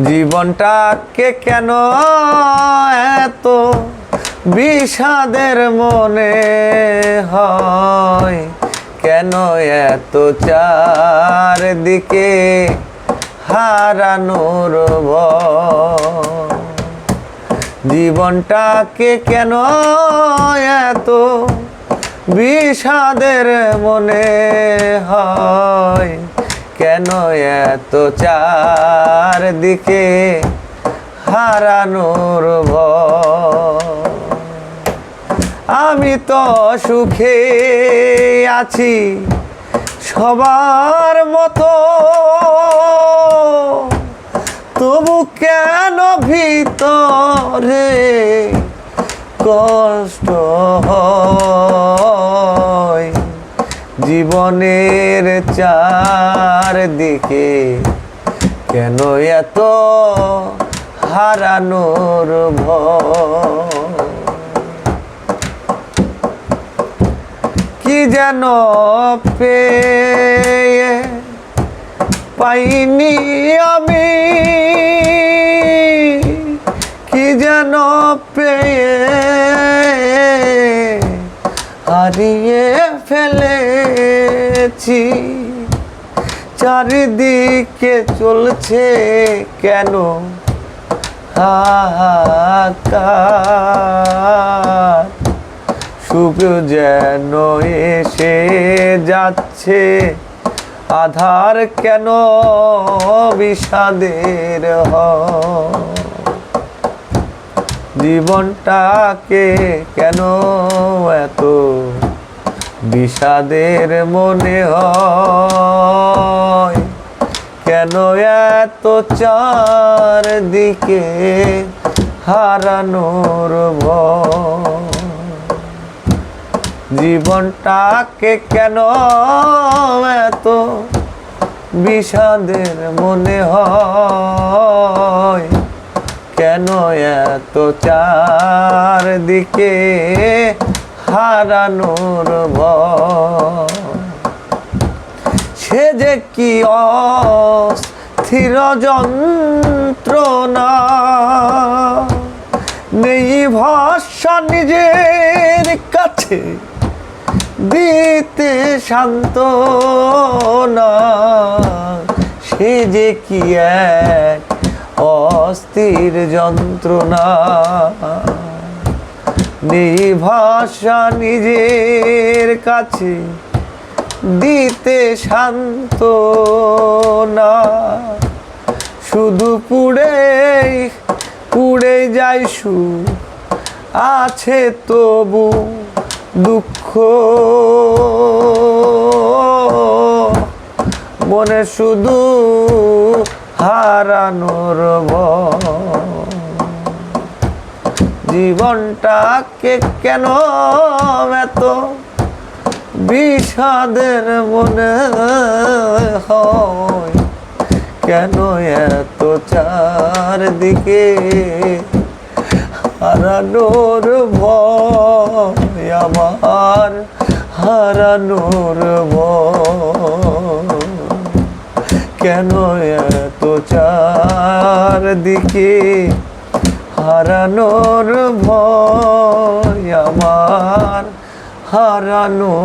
জীবনটাকে কেন এত বিষাদের মনে হয়? কেন এত চারদিকে হারানোর জীবনটাকে কেন এত বিষাদের মনে হয়? কেন এত চারদিকে হারানোর আমি তো সুখে আছি সবার মতো। তবু কেন ভিতরে কষ্ট হয়? জীবনের চারদিকে কেন এত হারানোর কি যেন পেয়ে পাইনি আমি? কি যেন পেয়ে হারিয়ে ফেলেছি চারিদিকে চলছে কেন? হাহাকার। সুখ যেন এসে যাচ্ছে। আধার কেন বিষাদের? জীবনটাকে কেন এত বিষাদের মনে হয় কেন এত চারদিকে হারানোর ভয়? জীবনটাকে কেন এত বিষাদের মনে হয়? কেন এত চারদিকে হারানোর সে যে কি অস্থির যন্ত্রণা। নেই ভাষা নিজের কাছে দিতে শান্ত না সে যে কি এক অস্থির যন্ত্রণা। নেই ভাষা নিজের কাছে দিতে শান্ত না। শুধু পুড়ে পুড়ে যায় সু আছে তবু দুঃখ। মনে শুধু হারানোর ভয়। জীবনটাকে কেন এত বিষাদের মনে হয়? কেন এত চারদিকে হারানোর ভয়? আমার হারানোর ভয়? কেন এত চারদিকে হারানোর ভয় আমার হারানো